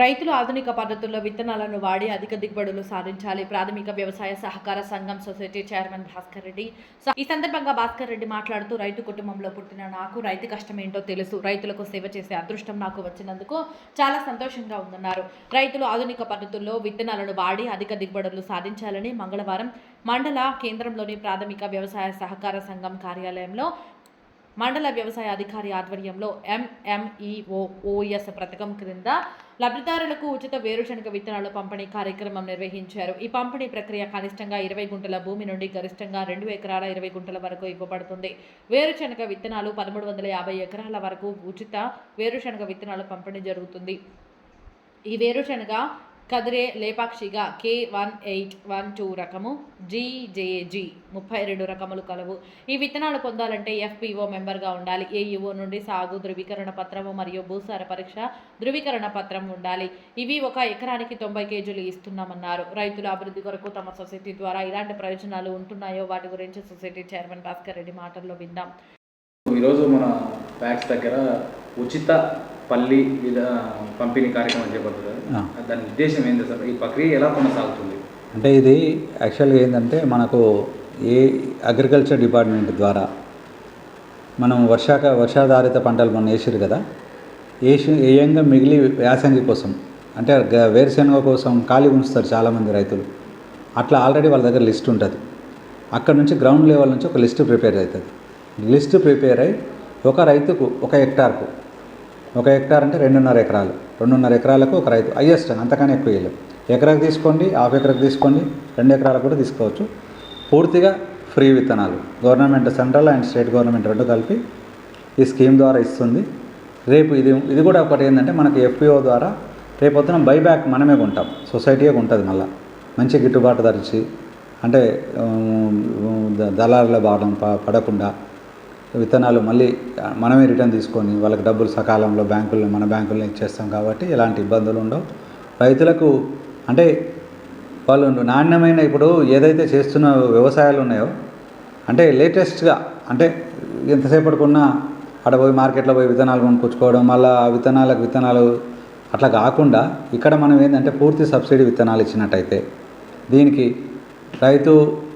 రైతులు ఆధునిక పద్ధతుల్లో విత్తనాలను వాడి అధిక దిగుబడులు సాధించాలి. ప్రాథమిక వ్యవసాయ సహకార సంఘం సొసైటీ చైర్మన్ భాస్కర్ రెడ్డి ఈ సందర్భంగా భాస్కర్ రెడ్డి మాట్లాడుతూ రైతు కుటుంబంలో పుట్టిన నాకు రైతు కష్టం ఏంటో తెలుసు. రైతులకు సేవ చేసే అదృష్టం నాకు వచ్చినందుకు చాలా సంతోషంగా ఉందన్నారు. రైతులు ఆధునిక పద్ధతుల్లో విత్తనాలను వాడి అధిక దిగుబడులు సాధించాలని మంగళవారం మండల కేంద్రంలోని ప్రాథమిక వ్యవసాయ సహకార సంఘం కార్యాలయంలో మండల వ్యవసాయ అధికారి ఆధ్వర్యంలో ఎంఎంఈఓ ఓఎస్ పథకం క్రింద లబ్ధిదారులకు ఉచిత వేరుశనగ విత్తనాల పంపిణీ కార్యక్రమం నిర్వహించారు. ఈ పంపిణీ ప్రక్రియ కనిష్టంగా ఇరవై గుంటల భూమి నుండి గరిష్టంగా రెండు ఎకరాల ఇరవై గుంటల వరకు ఇవ్వబడుతుంది. వేరుశనగ విత్తనాలు పదమూడు వందల యాభై ఎకరాల వరకు ఉచిత వేరుశనగ విత్తనాల పంపిణీ జరుగుతుంది. ఈ వేరుశనగ కదిరే లేపాక్షిగా K one eight one two రకము జీజేజీ ముప్పై రెండు రకములు కలవు. ఈ విత్తనాలు పొందాలంటే ఎఫ్పిఓ మెంబర్గా ఉండాలి. ఏఈఓ నుండి సాగు ధృవీకరణ పత్రము మరియు భూసార పరీక్ష ధృవీకరణ పత్రం ఉండాలి. ఇవి ఒక ఎకరానికి తొంభై కేజీలు ఇస్తున్నామన్నారు. రైతుల అభివృద్ధి కొరకు తమ సొసైటీ ద్వారా ఇలాంటి ప్రయోజనాలు ఉంటున్నాయో వాటి గురించి సొసైటీ చైర్మన్ భాస్కర్ రెడ్డి మాటల్లో విందాం. ఈరోజు మన ప్యాక్స్ దగ్గర ఉచిత పల్లి పంపిణీ కార్యక్రమం చేపడుతుంది. దాని ఉద్దేశం ఏంటి సార్? ఈ ప్రక్రియ ఎలా కొనసాగుతుంది? అంటే ఇది యాక్చువల్గా ఏంటంటే మనకు ఏ అగ్రికల్చర్ డిపార్ట్మెంట్ ద్వారా మనం వర్షాక వర్షాధారిత పంటలు మనం వేసారు కదా? వేసి వేయంగా మిగిలి యాసంగి కోసం అంటే వేరుశనగ కోసం ఖాళీ ఉంచుతారు చాలామంది రైతులు. అట్లా ఆల్రెడీ వాళ్ళ దగ్గర లిస్ట్ ఉంటుంది. అక్కడ నుంచి గ్రౌండ్ లెవెల్ నుంచి ఒక లిస్ట్ ప్రిపేర్ అవుతుంది. లిస్ట్ ప్రిపేర్ అయ్యి ఒక రైతుకు ఒక హెక్టార్కు ఒక హెక్టార్ అంటే రెండున్నర ఎకరాలు. రెండున్నర ఎకరాలకు ఒక రైతు. హయ్యెస్ట్ అంతకన్నా ఎక్కువ వేయలేం ఎకరాకు తీసుకోండి హాఫ్ ఎకరాకు తీసుకోండి రెండు ఎకరాలకు కూడా తీసుకోవచ్చు. పూర్తిగా ఫ్రీ విత్తనాలు. Government central and state government రెండు కలిపి ఈ స్కీమ్ ద్వారా ఇస్తుంది. రేపు ఇది ఇది కూడా ఒకటి ఏంటంటే మనకి ఎఫ్పిఓ ద్వారా రేపు వద్దున బైబ్యాక్ మనమే కొంటాం. సొసైటీయే ఉంటుంది మళ్ళీ. మంచి గిట్టుబాటు ధరిచి అంటే దళారుల బాధం పడకుండా విత్తనాలు మళ్ళీ మనమే రిటర్న్ తీసుకొని వాళ్ళకి డబ్బులు సకాలంలో బ్యాంకుల్లో మన బ్యాంకుల్లో ఇచ్చేస్తాం కాబట్టి ఎలాంటి ఇబ్బందులు ఉండవు. రైతులకు అంటే వాళ్ళు నాణ్యమైన ఇప్పుడు ఏదైతే చేస్తున్న వ్యవసాయాలు ఉన్నాయో అంటే లేటెస్ట్గా అంటే ఎంతసేపటికున్నా అక్కడ పోయి మార్కెట్లో పోయి విత్తనాలు కొనుక్కొచ్చుకోవడం మళ్ళీ ఆ విత్తనాలకు విత్తనాలు అట్లా కాకుండా ఇక్కడ మనం ఏంటంటే పూర్తి సబ్సిడీ విత్తనాలు ఇచ్చినట్టయితే దీనికి రైతు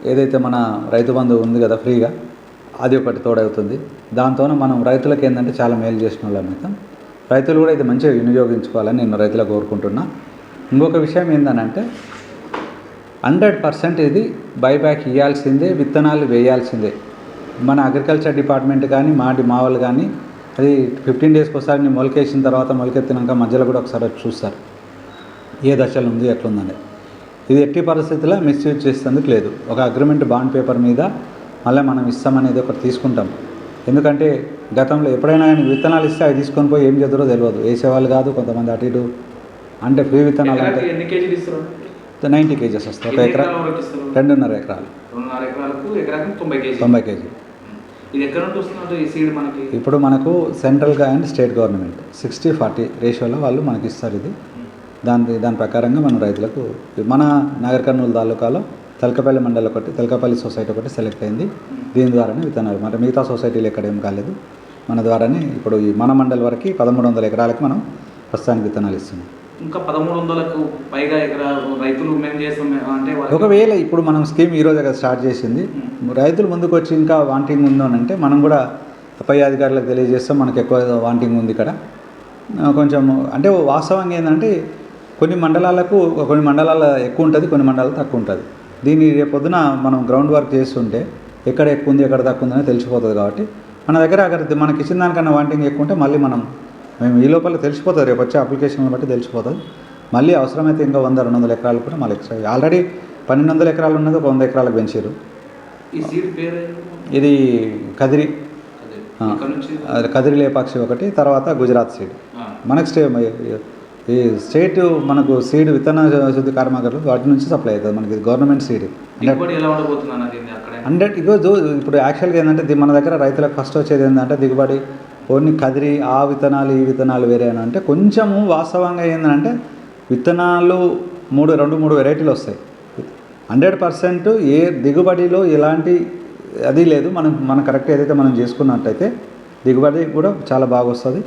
ఏదైతే మన రైతు బంధు ఉంది కదా ఫ్రీగా అది ఒకటి తోడవుతుంది. దాంతోనే మనం రైతులకు ఏంటంటే చాలా మేలు చేసిన వాళ్ళం అవుతాం రైతులు కూడా ఇది మంచిగా వినియోగించుకోవాలని నేను రైతులకు కోరుకుంటున్నా. ఇంకొక విషయం ఏంటంటే హండ్రెడ్ పర్సెంట్ ఇది బైబ్యాక్ ఇవ్వాల్సిందే విత్తనాలు వేయాల్సిందే. మన అగ్రికల్చర్ డిపార్ట్మెంట్ కానీ మాటి మా కానీ అది ఫిఫ్టీన్ డేస్కి ఒకసారి మొలకేసిన తర్వాత మొలకెత్తినాక మధ్యలో కూడా ఒకసారి చూస్తారు. ఏ దశలో ఉంది ఎట్లుందని ఇది ఎట్టి పరిస్థితుల్లో మిస్యూజ్ చేసేందుకు లేదు. ఒక అగ్రిమెంట్ బాండ్ పేపర్ మీద మళ్ళీ మనం ఇస్తామనేది ఒకటి తీసుకుంటాం. ఎందుకంటే గతంలో ఎప్పుడైనా కానీ విత్తనాలు ఇస్తే అవి తీసుకొని పోయి ఏం చేద్దరో తెలియదు. వేసేవాళ్ళు కాదు కొంతమంది అటు ఇటు. అంటే ఫ్రీ విత్తనాలు అంటే నైంటీ కేజెస్ వస్తాయి. ఒక ఎకరా రెండున్నర ఎకరాలు. తొంభై కేజీ ఇప్పుడు మనకు సెంట్రల్గా and state government. Sixty forty రేషియోలో వాళ్ళు మనకి ఇస్తారు ఇది. దాని దాని ప్రకారంగా మనం రైతులకు మన నాగర్ కర్నూలు తాలూకాలో తెలకపల్లి మండలి ఒకటి తెలకపల్లి సొసైటీ ఒకటి సెలెక్ట్ అయింది. దీని ద్వారానే విత్తనాలు. మరి మిగతా సొసైటీలు ఎక్కడ ఏం కాలేదు. మన ద్వారానే ఇప్పుడు ఈ మన మండలి వరకు పదమూడు వందల ఎకరాలకు మనం ప్రస్తుతానికి విత్తనాలు ఇస్తున్నాం. ఇంకా పదమూడు వందలకు పైగా రైతులు మేము చేస్తాం అంటే ఒకవేళ ఇప్పుడు మనం స్కీమ్ ఈ రోజు కదా స్టార్ట్ చేసింది. రైతులు ముందుకు వచ్చి ఇంకా వాంటింగ్ ఉందో అని అంటే మనం కూడా పై అధికారులకు తెలియజేస్తాం. మనకు ఎక్కువ వాంటింగ్ ఉంది ఇక్కడ. కొంచెం అంటే వాస్తవంగా ఏంటంటే కొన్ని మండలాలకు కొన్ని మండలాల ఎక్కువ ఉంటుంది కొన్ని మండలాలు తక్కువ ఉంటుంది. దీన్ని రేపొద్దున మనం గ్రౌండ్ వర్క్ చేస్తుంటే ఎక్కడ ఎక్కువ ఉంది ఎక్కడ తక్కువ ఉందని తెలిసిపోతుంది కాబట్టి మన దగ్గర అక్కడ మనకి ఇచ్చిన దానికన్నా వాంటింగ్ ఎక్కువ ఉంటే మళ్ళీ మనం మేము ఈ లోపల తెలిసిపోతుంది రేపు వచ్చే అప్లికేషన్ బట్టి తెలిసిపోతుంది. మళ్ళీ అవసరమైతే ఇంకా వంద రెండు వందల ఎకరాలు కూడా మళ్ళీ ఎక్స్ట్రా ఆల్రెడీ పన్నెండు వందల ఎకరాలు ఉన్నది ఒక వంద ఎకరాలకు పెంచారు ఇది కదిరి. కదిరి. లేపాక్షి ఒకటి తర్వాత గుజరాత్ సీడ్. మనకు స్టే ఈ స్టేట్ మనకు సీడ్ విత్తన శుద్ధి కర్మాగారాలు వాటి నుంచి సప్లై అవుతుంది. మనకి గవర్నమెంట్ సీడ్ హండ్రెడ్ ఇగో దో- ఇప్పుడు యాక్చువల్గా ఏంటంటే మన దగ్గర రైతులకు ఫస్ట్ వచ్చేది ఏంటంటే దిగుబడి. ఓన్లీ కదిరి ఆ విత్తనాలు ఈ విత్తనాలు వేరే అని. అంటే కొంచెము వాస్తవంగా ఏంటంటే విత్తనాలు మూడు రెండు మూడు వెరైటీలు వస్తాయి. హండ్రెడ్ పర్సెంట్ ఏ దిగుబడిలో ఎలాంటి అది లేదు. మనం మనం కరెక్ట్ ఏదైతే మనం చేసుకున్నట్టయితే దిగుబడి కూడా చాలా బాగా వస్తుంది.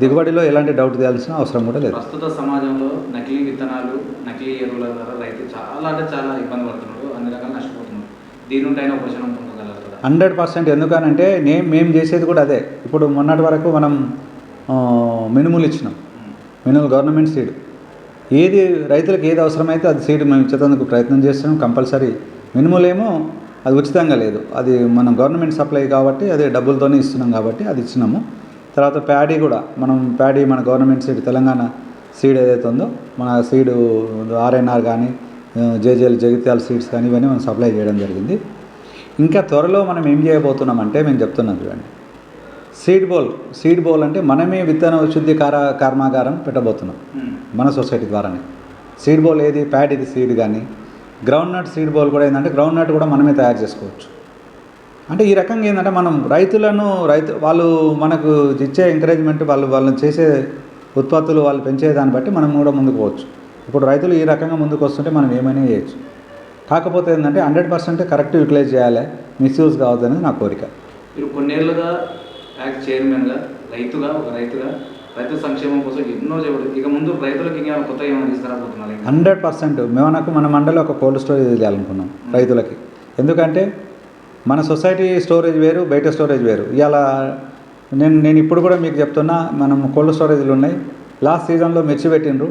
దిగుబడిలో ఎలాంటి డౌట్ తీయాల్సిన అవసరం కూడా లేదు. ప్రస్తుత సమాజంలో నకిలీ విత్తనాలు నకిలీ ఎరువుల ద్వారా రైతు చాలా అంటే చాలా ఇబ్బంది పడుతున్నాడు అన్ని రకాలు నష్టపోతున్నాడు. దీని నుండి అయినా ఉపశమనం పొందగలుగుతాడు హండ్రెడ్ పర్సెంట్. ఎందుకనంటే నేను మేము చేసేది కూడా అదే. ఇప్పుడు మొన్నటి వరకు మనం మినుములు ఇచ్చినాం. మినుములు గవర్నమెంట్ సీడ్. ఏది రైతులకు ఏది అవసరమైతే అది సీడ్ మేము ఇచ్చేందుకు ప్రయత్నం చేస్తున్నాం. కంపల్సరీ. మినుములేమో అది ఉచితంగా లేదు. అది మనం గవర్నమెంట్ సప్లై కాబట్టి అదే డబ్బులతోనే ఇస్తున్నాం కాబట్టి అది ఇచ్చినాము. తర్వాత ప్యాడీ కూడా మనం ప్యాడీ మన గవర్నమెంట్ సీడ్ తెలంగాణ సీడ్ ఏదైతే ఉందో మన సీడ్ ఆర్ఎన్ఆర్ కానీ జేజేఎల్ జగిత్యాల సీడ్స్ కానీ ఇవన్నీ మనం సప్లై చేయడం జరిగింది. ఇంకా త్వరలో మనం ఏం చేయబోతున్నామంటే మేము చెప్తున్నాం చూడండి. సీడ్ బౌల్ సీడ్ బౌల్ అంటే మనమే విత్తన శుద్ధి కార కర్మాగారం పెట్టబోతున్నాం మన సొసైటీ ద్వారానే. సీడ్ బౌల్ ఏది? ప్యాడ్ ఇది సీడ్ కానీ గ్రౌండ్ నట్ సీడ్ బౌల్ కూడా ఏంటంటే గ్రౌండ్ నట్ కూడా మనమే తయారు చేసుకోవచ్చు. అంటే ఈ రకంగా ఏంటంటే మనం రైతులను రైతు వాళ్ళు మనకు ఇచ్చే ఎంకరేజ్మెంట్ వాళ్ళు వాళ్ళని చేసే ఉత్పత్తులు వాళ్ళు పెంచే దాన్ని బట్టి మనం కూడా ముందుకు పోవచ్చు. ఇప్పుడు రైతులు ఈ రకంగా ముందుకు వస్తుంటే మనం ఏమైనా చేయొచ్చు. కాకపోతే ఏంటంటే హండ్రెడ్ పర్సెంట్ కరెక్ట్ యూటిలైజ్ చేయాలి మిస్యూజ్ కావద్దు అనేది నా కోరిక. మీరు కొన్నేళ్ళుగా ట్యాక్స్ చైర్మన్గా రైతుగా ఒక రైతుగా రైతు సంక్షేమం కోసం ఎన్నో చేయబడి ఇక ముందు రైతులకు ఇంకా కొత్త ఏమైనా తీసుకురాబోతున్నారు? Hundred percent. మేమనకు మన మండలి ఒక కోల్డ్ స్టోరేజ్ చేయాలనుకున్నాం రైతులకి. ఎందుకంటే మన సొసైటీ స్టోరేజ్ వేరు బయట స్టోరేజ్ వేరు. ఇవాళ నేను నేను ఇప్పుడు కూడా మీకు చెప్తున్నా మనం కోల్డ్ స్టోరేజ్లు ఉన్నాయి. లాస్ట్ సీజన్లో మిర్చి పెట్టిండ్రు.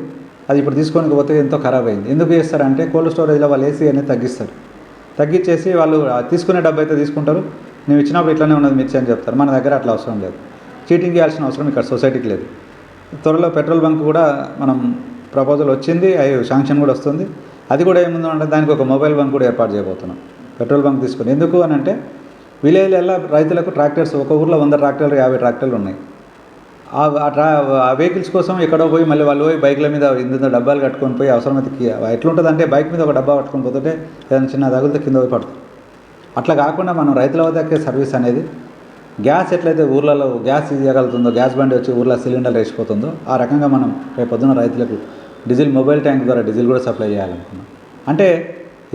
అది ఇప్పుడు తీసుకొని పోతే ఎంతో ఖరాబ్ అయింది. ఎందుకు చేస్తారంటే కోల్డ్ స్టోరేజ్లో వాళ్ళు ఏసీ అనేది తగ్గిస్తారు. తగ్గించేసి వాళ్ళు తీసుకునే డబ్బు అయితే తీసుకుంటారు. నువ్వు ఇచ్చినప్పుడు ఇట్లానే ఉన్నది మిర్చి అని చెప్తారు. మన దగ్గర అట్లా అవసరం లేదు. చీటింగ్ చేయాల్సిన అవసరం ఇక్కడ సొసైటీకి లేదు. త్వరలో పెట్రోల్ బంక్ కూడా మనం ప్రపోజల్ వచ్చింది అవి శాంక్షన్ కూడా వస్తుంది. అది కూడా ఏముందో అంటే దానికి ఒక మొబైల్ బంక్ కూడా ఏర్పాటు చేయబోతున్నాం. పెట్రోల్ బంక్ తీసుకొని. ఎందుకు అని అంటే విలేజ్లలో రైతులకు ట్రాక్టర్స్ ఒక ఊర్లో వంద ట్రాక్టర్లు యాభై ట్రాక్టర్లు ఉన్నాయి. ఆ ఆ ట్రా ఆ వెహికల్స్ కోసం ఎక్కడో పోయి మళ్ళీ వాళ్ళు పోయి బైక్ల మీద ఇంత డబ్బాలు కట్టుకొని పోయి అవసరమైతే ఎట్లుంటుంది అంటే బైక్ మీద ఒక డబ్బా పట్టుకొని పోతుంటే ఏదైనా చిన్న తగిలితే కింద పోయి పడుతుంది అట్లా కాకుండా మనం రైతుల వద్దకే సర్వీస్ అనేది గ్యాస్ ఎట్లయితే ఊర్లలో గ్యాస్ ఇవ్వగలుగుతుందో గ్యాస్ బండి వచ్చి ఊర్లో సిలిండర్ వేసిపోతుందో ఆ రకంగా మనం రేపు పొద్దున రైతులకు డీజిల్ మొబైల్ ట్యాంక్ ద్వారా డీజిల్ కూడా సప్లై చేయాలనుకున్నాం అంటే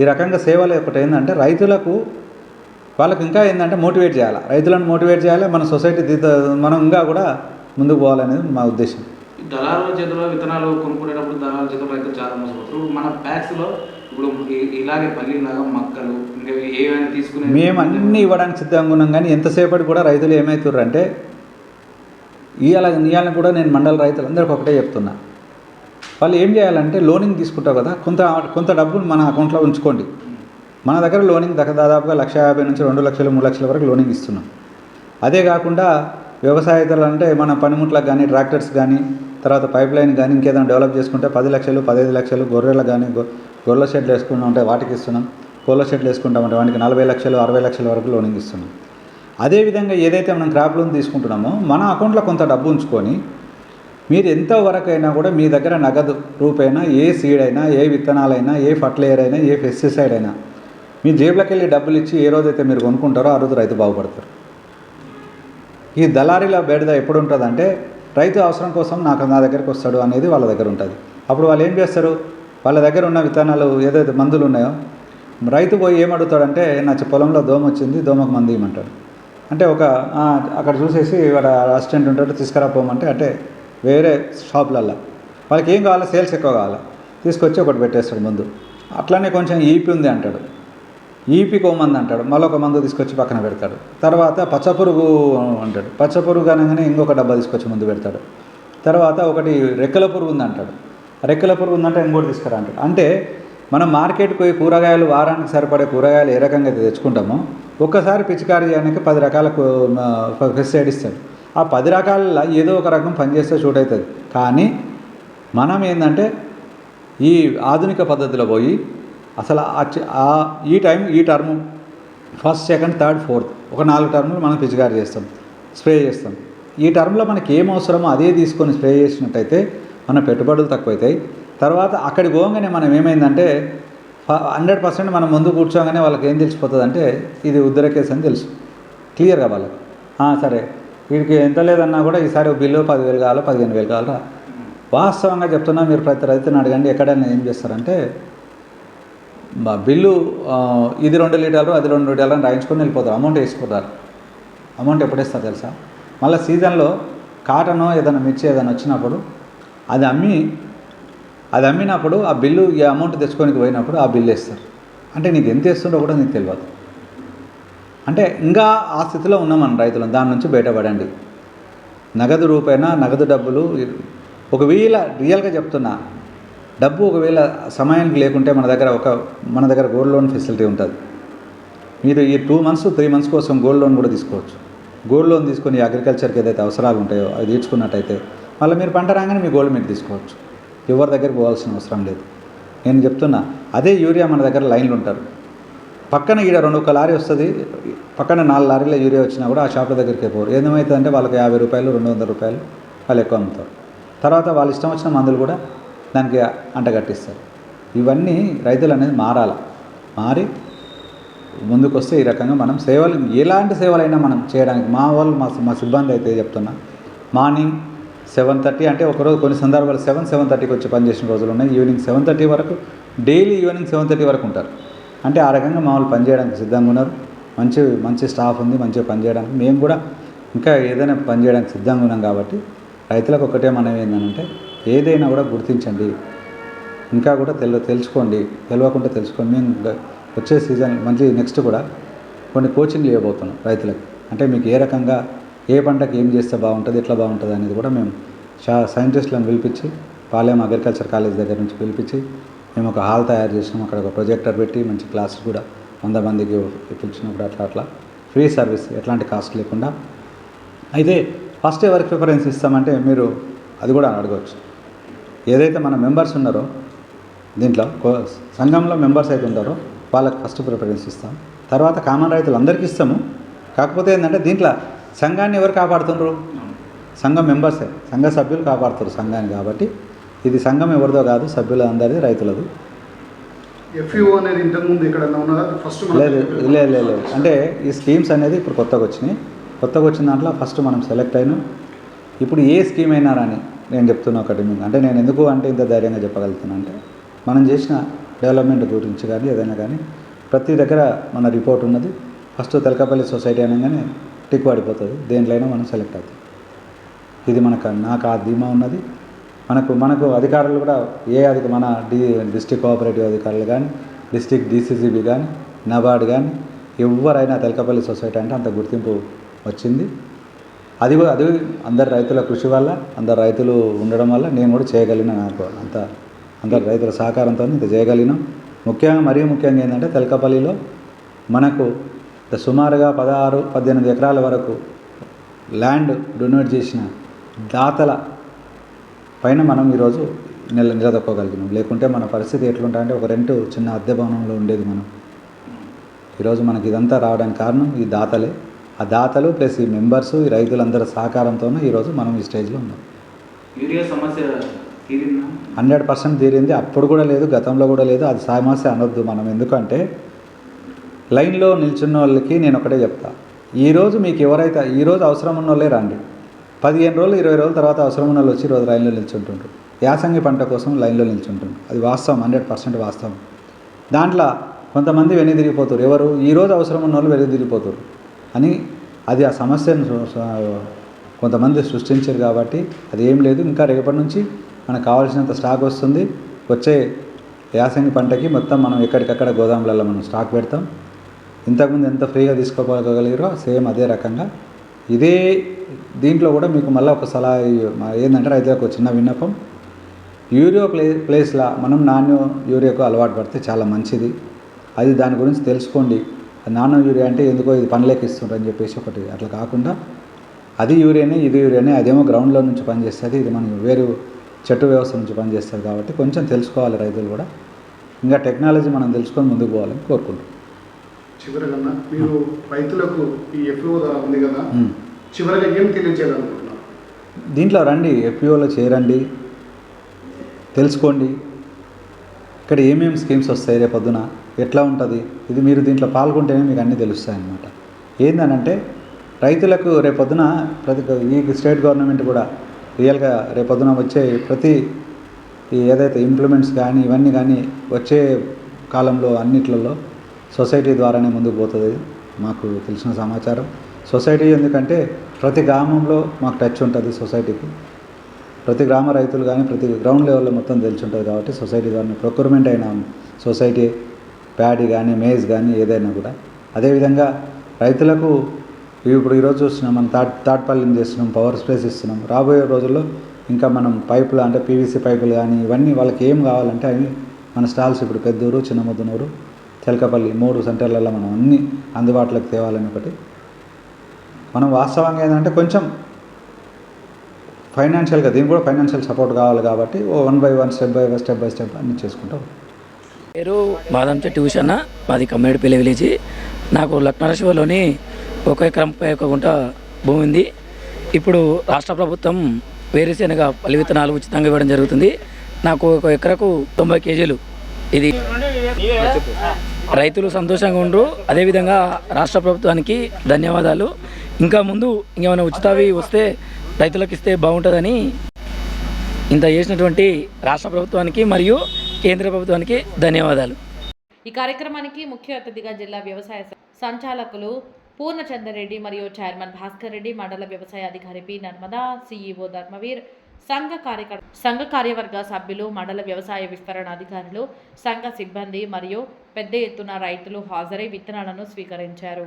ఈ రకంగా సేవలు ఒకటి ఏంటంటే రైతులకు వాళ్ళకి ఇంకా ఏంటంటే మోటివేట్ చేయాలి. రైతులను మోటివేట్ చేయాలి మన సొసైటీ మనం ఇంకా కూడా ముందుకు పోవాలనేది మా ఉద్దేశం. దళారుల చేతిలో విత్తనాలు కొనుక్కునేటప్పుడు దళారుల చేతిలో రైతులు చాలా మోసపోతారు. మన ప్యాక్స్లో ఇప్పుడు ఇలాగే పల్లీలాగా మక్కలు ఇంకా ఏమైనా తీసుకునే మేము అన్నీ ఇవ్వడానికి సిద్ధంగా ఉన్నాం కానీ ఎంతసేపటి కూడా రైతులు ఏమవుతారు అంటే ఇవాళ ఇవాళ కూడా నేను మండల రైతులందరికీ ఒకటే చెప్తున్నా. వాళ్ళు ఏం చేయాలంటే లోనింగ్ తీసుకుంటావు కదా కొంత కొంత డబ్బులు మన అకౌంట్లో ఉంచుకోండి. మన దగ్గర లోనింగ్ దగ్గర దాదాపుగా లక్ష యాభై నుంచి రెండు లక్షలు మూడు లక్షల వరకు లోనింగ్ ఇస్తున్నాం. అదే కాకుండా వ్యవసాయేతరులు అంటే మన పనిముట్లకు కానీ ట్రాక్టర్స్ కానీ తర్వాత పైప్ లైన్ కానీ ఇంకేదైనా డెవలప్ చేసుకుంటే పది లక్షలు పదహైదు లక్షలు గొర్రెలకు కానీ గొర్రెల షెడ్లు వేసుకుంటా ఉంటే వాటికి ఇస్తున్నాం. కోళ్ళ షెడ్లు వేసుకుంటామంటే వాటికి నలభై లక్షలు అరవై లక్షల వరకు లోనింగ్ ఇస్తున్నాం. అదేవిధంగా ఏదైతే మనం క్రాప్ లోన్ తీసుకుంటున్నామో మన అకౌంట్లో కొంత డబ్బు ఉంచుకొని మీరు ఎంతవరకైనా కూడా మీ దగ్గర నగదు రూపైనా ఏ సీడ్ అయినా ఏ విత్తనాలైనా ఏ ఫర్టిలైజర్ అయినా ఏ పెస్టిసైడ్ అయినా మీ జేబులోకి వెళ్ళి డబ్బులు ఇచ్చి ఏ రోజైతే మీరు కొనుక్కుంటారో ఆ రోజు రైతు బాగుపడతారు. ఈ దళారీల బేడద ఎప్పుడు ఉంటుందంటే రైతు అవసరం కోసం నాకు నా దగ్గరికి వస్తాడు అనేది వాళ్ళ దగ్గర ఉంటుంది. అప్పుడు వాళ్ళు ఏం చేస్తారు? వాళ్ళ దగ్గర ఉన్న విత్తనాలు ఏదైతే మందులు ఉన్నాయో రైతు పోయి ఏమడుగుతాడంటే నా పొలంలో దోమ వచ్చింది దోమకు మంది ఇవ్వమంటాడు అంటే ఒక అక్కడ చూసేసి వాడు అసిస్టెంట్ ఉంటాడు తీసుకురా పోమంటే అంటే వేరే షాపులల్లో. వాళ్ళకి ఏం కావాలో సేల్స్ ఎక్కువ కావాలా? తీసుకొచ్చి ఒకటి పెట్టేస్తాడు ముందు. అట్లనే కొంచెం ఈపి ఉంది అంటాడు. ఈపికి ఓ మంది అంటాడు. మళ్ళీ ఒక మందు తీసుకొచ్చి పక్కన పెడతాడు. తర్వాత పచ్చపురుగు అంటాడు. పచ్చపురుగు అనగానే ఇంకొక డబ్బా తీసుకొచ్చి ముందు పెడతాడు. తర్వాత ఒకటి రెక్కల పురుగు ఉంది అంటాడు. రెక్కల పురుగు ఉందంటే ఇంకోటి తీసుకురా అంటాడు. అంటే మనం మార్కెట్కి పోయి కూరగాయలు వారానికి సరిపడే కూరగాయలు ఏ రకంగా అయితే తెచ్చుకుంటామో ఒక్కసారి పిచికారీ చేయడానికి పది రకాల పెస్టిసైడ్ ఇస్తాడు. ఆ పది రకాలలో ఏదో ఒక రకం పనిచేస్తే షూట్ అవుతుంది. కానీ మనం ఏంటంటే ఈ ఆధునిక పద్ధతిలో పోయి అసలు ఆ ఈ టైం ఈ term first second third fourth ఒక నాలుగు టర్ములు మనం పిచికారి చేస్తాం స్ప్రే చేస్తాం. ఈ టర్మ్లో మనకి ఏం అవసరమో అదే తీసుకొని స్ప్రే చేసినట్టయితే మన పెట్టుబడులు తక్కువవుతాయి తర్వాత అక్కడికి పోగానే మనం ఏమైందంటే హండ్రెడ్ పర్సెంట్ మనం ముందు కూర్చోగానే వాళ్ళకి ఏం తెలిసిపోతుంది అంటే ఇది ఉద్దర కేసు అని తెలుసు. క్లియర్గా వాళ్ళకి. సరే. వీడికి ఎంత లేదన్నా కూడా ఈసారి ఒక బిల్లు పదివేలు కావాలో పదిహేను వేలు కావాలా? వాస్తవంగా చెప్తున్నా మీరు ప్రతి రైతుని అడగండి ఎక్కడైనా ఏం చేస్తారంటే మా బిల్లు ఇది రెండు లీటర్లు అది రెండు లీటర్లు అని రాయించుకొని వెళ్ళిపోతారు అమౌంట్ వేసుకుంటారు అమౌంట్ ఎప్పుడు ఇస్తారు తెలుసా? మళ్ళీ సీజన్లో కాటన్ ఏదైనా మిర్చి ఏదైనా వచ్చినప్పుడు అది అమ్మి అది అమ్మినప్పుడు ఆ బిల్లు ఈ అమౌంట్ తెచ్చుకోనికి పోయినప్పుడు ఆ బిల్లు వేస్తారు. అంటే నీకు ఎంత ఇస్తుండో కూడా నీకు తెలియదు. అంటే ఇంకా ఆ స్థితిలో ఉన్నాం మనం రైతులు దాని నుంచి బయటపడండి. నగదు రూపేణ నగదు డబ్బులు? ఒకవేళ రియల్గా చెప్తున్నా డబ్బు ఒకవేళ సమయానికి లేకుంటే మన దగ్గర ఒక మన దగ్గర గోల్డ్ లోన్ ఫెసిలిటీ ఉంటుంది. మీరు ఈ టూ మంత్స్ త్రీ మంత్స్ కోసం గోల్డ్ లోన్ కూడా తీసుకోవచ్చు. గోల్డ్ లోన్ తీసుకొని అగ్రికల్చర్కి ఏదైతే అవసరాలు ఉంటాయో అది తీర్చుకున్నట్టయితే మళ్ళీ మీరు పంట రాగానే మీ గోల్డ్ మీరు తీసుకోవచ్చు. ఎవరి దగ్గరికి పోవాల్సిన అవసరం లేదు. నేను చెప్తున్నా అదే యూరియా మన దగ్గర లైన్లు ఉంటారు. పక్కన ఈడ రెండు ఒక లారీ వస్తుంది పక్కన నాలుగు లారీల యూరియా వచ్చినా కూడా ఆ షాపుల దగ్గరికి పోరు. ఏమవుతుందంటే వాళ్ళకి యాభై రూపాయలు రెండు వందల రూపాయలు వాళ్ళు ఎక్కువ అమ్ముతారు. తర్వాత వాళ్ళ ఇష్టం వచ్చిన మందులు కూడా దానికి అంటగట్టిస్తారు ఇవన్నీ రైతులు అనేది మారాల. మారి ముందుకు వస్తే ఈ రకంగా మనం సేవలు ఎలాంటి సేవలైనా మనం చేయడానికి మా వాళ్ళు మా మా సిబ్బంది అయితే చెప్తున్నా మార్నింగ్ సెవెన్ థర్టీ అంటే ఒకరోజు కొన్ని సందర్భాలు సెవెన్ సెవెన్ థర్టీకి వచ్చి పనిచేసిన రోజులు ఉన్నాయి. ఈవినింగ్ సెవెన్ థర్టీ వరకు డైలీ ఈవినింగ్ సెవెన్ థర్టీ వరకు ఉంటారు. అంటే ఆ రకంగా మామూలు పనిచేయడానికి సిద్ధంగా ఉన్నారు. మంచి మంచి స్టాఫ్ ఉంది మంచిగా పనిచేయడానికి. మేము కూడా ఇంకా ఏదైనా పనిచేయడానికి సిద్ధంగా ఉన్నాం కాబట్టి రైతులకు ఒకటే మనం ఏంటంటే ఏదైనా కూడా గుర్తించండి. ఇంకా కూడా తెలు తెలుసుకోండి. తెలియకుండా తెలుసుకోండి. మేము వచ్చే సీజన్ మంచి నెక్స్ట్ కూడా కొన్ని కోచింగ్లు ఇవ్వబోతున్నాం రైతులకు. అంటే మీకు ఏ రకంగా ఏ పంటకి ఏం చేస్తే బాగుంటుంది ఎట్లా బాగుంటుంది అనేది కూడా మేము సైంటిస్టులను పిలిపించి పాలెం అగ్రికల్చర్ కాలేజ్ దగ్గర నుంచి పిలిపించి మేము ఒక హాల్ తయారు చేసినాం అక్కడ ఒక ప్రొజెక్టర్ పెట్టి మంచి క్లాసెస్ కూడా వంద మందికి పిలిచినప్పుడు అట్లా అట్లా. ఫ్రీ సర్వీస్ ఎట్లాంటి కాస్ట్ లేకుండా. అయితే ఫస్ట్ ఎవరికి ప్రిఫరెన్స్ ఇస్తామంటే మీరు అది కూడా అడగవచ్చు ఏదైతే మన మెంబర్స్ ఉన్నారో దీంట్లో సంఘంలో మెంబర్స్ అయితే ఉంటారో వాళ్ళకి ఫస్ట్ ప్రిఫరెన్స్ ఇస్తాం. తర్వాత కామన్ రైతులు అందరికీ ఇస్తాము. కాకపోతే ఏంటంటే దీంట్లో సంఘాన్ని ఎవరు కాపాడుతుండ్రు? సంఘం మెంబర్సే. సంఘ సభ్యులు కాపాడుతారు సంఘాన్ని కాబట్టి. ఇది సంఘం ఎవరిదో కాదు సభ్యుల అందరిది రైతులది. ఎఫ్ఈఓ అనేది ఇంతకుముందు ఇక్కడ ఉన్నదా? ఫస్ట్ మనం లేదు లేదు లేదు లేదు. అంటే ఈ స్కీమ్స్ అనేది ఇప్పుడు కొత్తగా వచ్చినాయి. కొత్తగా వచ్చిన దాంట్లో ఫస్ట్ మనం సెలెక్ట్ అయినాం. ఇప్పుడు ఏ స్కీమ్ అయినా రాని నేను చెప్తున్నా ఒకటి మీకు. అంటే నేను ఎందుకు అంటే ఇంత ధైర్యంగా చెప్పగలుగుతున్నా అంటే మనం చేసిన డెవలప్మెంట్ గురించి కానీ ఏదైనా కానీ ప్రతి దగ్గర మన రిపోర్ట్ ఉన్నది. ఫస్ట్ తెలకపల్లి సొసైటీ అనగానే టిక్ పడిపోతుంది దేంట్లైనా మనం సెలెక్ట్ అవుతాం. ఇది మనకు నాకు ఆ ధీమా ఉన్నది. మనకు మనకు అధికారులు కూడా ఏ అధిక మన డి డిస్టిక్ కోఆపరేటివ్ అధికారులు కానీ డిస్టిక్ డీసీసీబీ కానీ నబార్డ్ కానీ ఎవరైనా తెలకపల్లి సొసైటీ అంటే అంత గుర్తింపు వచ్చింది. అది అది అందరు రైతుల కృషి వల్ల అందరు రైతులు ఉండడం వల్ల నేను కూడా చేయగలిగిన నాకు అంత అందరు రైతుల సహకారంతో ఇంత చేయగలిగినాం. ముఖ్యంగా మరీ ముఖ్యంగా ఏంటంటే తెలకపల్లిలో మనకు సుమారుగా పదహారు పద్దెనిమిది ఎకరాల వరకు ల్యాండ్ డొనేట్ చేసిన దాతల పైన మనం ఈరోజు నిల నిలదొక్కోగలిగినాం. లేకుంటే మన పరిస్థితి ఎట్లుంటాయంటే ఒక రెంట్ చిన్న అద్దె భవనంలో ఉండేది మనం. ఈరోజు మనకి ఇదంతా రావడానికి కారణం ఈ దాతలే. ఆ దాతలు ప్లస్ ఈ మెంబర్స్ ఈ రైతులందరి సహకారంతోనే ఈరోజు మనం ఈ స్టేజ్లో ఉన్నాం. యూరియా సమస్య తీరిందా? హండ్రెడ్ పర్సెంట్ తీరింది. అప్పుడు కూడా లేదు గతంలో కూడా లేదు. అది సమస్య అనొద్దు మనం. ఎందుకంటే లైన్లో నిల్చున్న వాళ్ళకి నేను ఒకటే చెప్తా. ఈరోజు మీకు ఎవరైతే ఈరోజు అవసరం ఉన్న వాళ్ళే రండి. పదిహేను రోజులు ఇరవై రోజుల తర్వాత అవసరం ఉన్న వాళ్ళు వచ్చి రోజు లైన్లో నిల్చుంటుండ్రు. యాసంగి పంట కోసం లైన్లో నిల్చుంటుండ్రు. అది వాస్తవం హండ్రెడ్ పర్సెంట్ వాస్తవం. దాంట్లో కొంతమంది వెనుదిరిగిపోతారు ఎవరు? ఈరోజు అవసరం ఉన్న వాళ్ళు వెనుదిరిగిపోతారు అని అది ఆ సమస్యను కొంతమంది సృష్టించారు కాబట్టి అది ఏం లేదు. ఇంకా రేపటి నుంచి మనకు కావాల్సినంత స్టాక్ వస్తుంది. వచ్చే యాసంగి పంటకి మొత్తం మనం ఎక్కడికక్కడ గోదాములలో మనం స్టాక్ పెడతాం. ఇంతకుముందు ఎంత ఫ్రీగా తీసుకోగలిగారో సేమ్ అదే రకంగా ఇదే దీంట్లో కూడా మీకు మళ్ళీ ఒక సలహా ఏంటంటే రైతులకు ఒక చిన్న విన్నపం. యూరియో ప్లే ప్లేస్లా మనం నాణ్య యూరియాకు అలవాటు పడితే చాలా మంచిది. అది దాని గురించి తెలుసుకోండి. నాణ్య యూరియా అంటే ఎందుకో ఇది పనిలోకి అని చెప్పేసి ఒకటి అట్లా కాకుండా అది యూరియానే ఇది యూరియానే అదేమో గ్రౌండ్లో నుంచి పనిచేస్తుంది ఇది మనం వేరు చెట్టు వ్యవస్థ నుంచి పనిచేస్తుంది కాబట్టి కొంచెం తెలుసుకోవాలి రైతులు కూడా. ఇంకా టెక్నాలజీ మనం తెలుసుకొని ముందుకు పోవాలని కోరుకుంటున్నాం. చివరిగా మీరు రైతులకు ఈ ఎఫ్ఈఓ ఉంది కదా. చివరిగా ఏం తెలియజేయాలనుకుంటున్నారు? దీంట్లో రండి ఎఫ్పిఓలో చేరండి తెలుసుకోండి. ఇక్కడ ఏమేమి స్కీమ్స్ వస్తాయి రేపు పొద్దున ఎట్లా ఉంటుంది ఇది మీరు దీంట్లో పాల్గొంటేనే మీకు అన్నీ తెలుస్తాయి అన్నమాట. ఏందనంటే రైతులకు రేపొద్దున ప్రతి ఈ స్టేట్ గవర్నమెంట్ కూడా రియల్గా రేపొద్దున వచ్చే ప్రతి ఏదైతే ఇంప్లిమెంట్స్ కానీ ఇవన్నీ కానీ వచ్చే కాలంలో అన్నిట్లలో సొసైటీ ద్వారానే ముందుకు పోతుంది మాకు తెలిసిన సమాచారం. సొసైటీ ఎందుకంటే ప్రతి గ్రామంలో మాకు టచ్ ఉంటుంది సొసైటీకి. ప్రతి గ్రామ రైతులు కానీ ప్రతి గ్రౌండ్ లెవెల్లో మొత్తం తెలిసి ఉంటుంది కాబట్టి సొసైటీ ద్వారా ప్రొక్యూర్మెంట్ అయిన సొసైటీ ప్యాడీ కానీ మేజ్ కానీ ఏదైనా కూడా. అదేవిధంగా రైతులకు ఇప్పుడు ఈరోజు చూస్తున్నాం మనం తాట్ తాట్పల్లిని చేస్తున్నాం పవర్ స్పేస్ ఇస్తున్నాం. రాబోయే రోజుల్లో ఇంకా మనం పైపులు అంటే పీవీసీ పైపులు కానీ ఇవన్నీ వాళ్ళకి ఏం కావాలంటే అవి మన స్టాల్స్ ఇప్పుడు పెద్దూరు చిన్నముద్దునూరు తెలకపల్లి మూడు సెంటర్లలో మనం అన్ని అందుబాటులోకి తేవాలని ఒకటి. మనం వాస్తవంగా ఏంటంటే కొంచెం ఫైనాన్షియల్గా దీనికి కూడా ఫైనాన్షియల్ సపోర్ట్ కావాలి కాబట్టి ఓ one by one step by step by step అన్ని చేసుకుంటాం. పేరు బాదం చెట్టు ఉషన్న మాది కమ్మేడిపల్లి విలేజ్. నాకు లక్నరశివలోని ఒక ఎకరం ముప్పై ఒక గుంట భూమి ఉంది. ఇప్పుడు రాష్ట్ర ప్రభుత్వం వేరుశెనగ పల్లి విత్తనాలు ఉచితంగా ఇవ్వడం జరుగుతుంది. నాకు ఒక ఎకరకు తొంభై కేజీలు. ఇది రైతులు సంతోషంగా ఉండరు. అదేవిధంగా రాష్ట్ర ప్రభుత్వానికి ధన్యవాదాలు. ఇంకా ముందు ఇంకేమైనా ఉచితవి వస్తే రైతులకు ఇస్తే బాగుంటుందని ఇంత చేసినటువంటి రాష్ట్ర ప్రభుత్వానికి మరియు కేంద్ర ప్రభుత్వానికి ధన్యవాదాలు. ఈ కార్యక్రమానికి ముఖ్య అతిథిగా జిల్లా వ్యవసాయ సంచాలకులు సంచాలకులు పూర్ణచంద్రరెడ్డి మరియు చైర్మన్ భాస్కర్ రెడ్డి మండల వ్యవసాయ అధికారి పి నర్మదా సిఇఓ ధర్మవీర్ సంఘ కార్యకర్త సంఘ కార్యవర్గ సభ్యులు మండల వ్యవసాయ విస్తరణ అధికారులు సంఘ సిబ్బంది మరియు పెద్ద ఎత్తున రైతులు హాజరై విత్తనాలను స్వీకరించారు.